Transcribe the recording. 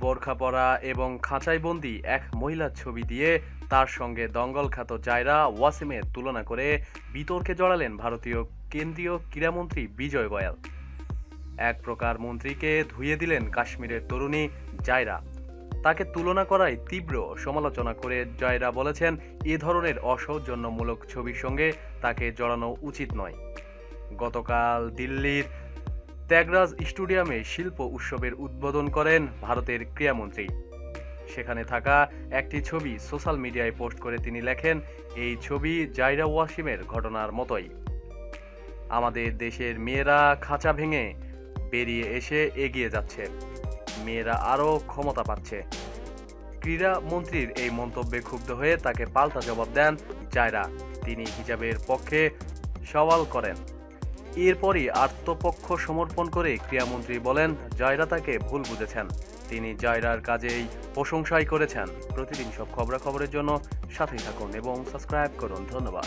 পরা এবং খাঁচাই বন্দি এক মহিলার ছবি দিয়ে তার সঙ্গে দঙ্গল খ্যাত জায়রা ওয়াসিমের তুলনা করে বিতর্কে জড়ালেন ভারতীয় কেন্দ্রীয় ক্রীড়ামন্ত্রী বিজয় গোয়াল। এক প্রকার মন্ত্রীকে ধুয়ে দিলেন কাশ্মীরের তরুণী জায়রা। তাকে তুলনা করায় তীব্র সমালোচনা করে জয়রা বলেছেন, এ ধরনের অসৌজন্যমূলক ছবির সঙ্গে তাকে জড়ানো উচিত নয়। গতকাল দিল্লির ত্যাগরাজ স্টেডিয়ামে শিল্প উৎসবের উদ্বোধন করেন ভারতের ক্রীড়ামন্ত্রী। সেখানে থাকা একটি ছবি সোশ্যাল মিডিয়ায় পোস্ট করে তিনি লেখেন, এই ছবি জাইরা ওয়াসিমের ঘটনার মতোই। আমাদের দেশের মেয়েরা খাঁচা ভেঙে বেরিয়ে এসে এগিয়ে যাচ্ছে। মেয়েরা আরও ক্ষমতা পাচ্ছে। ক্রীড়া মন্ত্রীর এই মন্তব্যে ক্ষুব্ধ হয়ে তাকে পাল্টা জবাব দেন জায়রা তিনি হিজাবের পক্ষে সওয়াল করেন। এরপরই আত্মপক্ষ সমর্পণ করে ক্রীড়ামন্ত্রী বলেন, জায়রা তাকে ভুল বুঝেছেন। তিনি জায়রার কাজেই প্রশংসাই করেছেন। প্রতিদিন সব খবরাখবরের জন্য সাথেই থাকুন এবং সাবস্ক্রাইব করুন। ধন্যবাদ।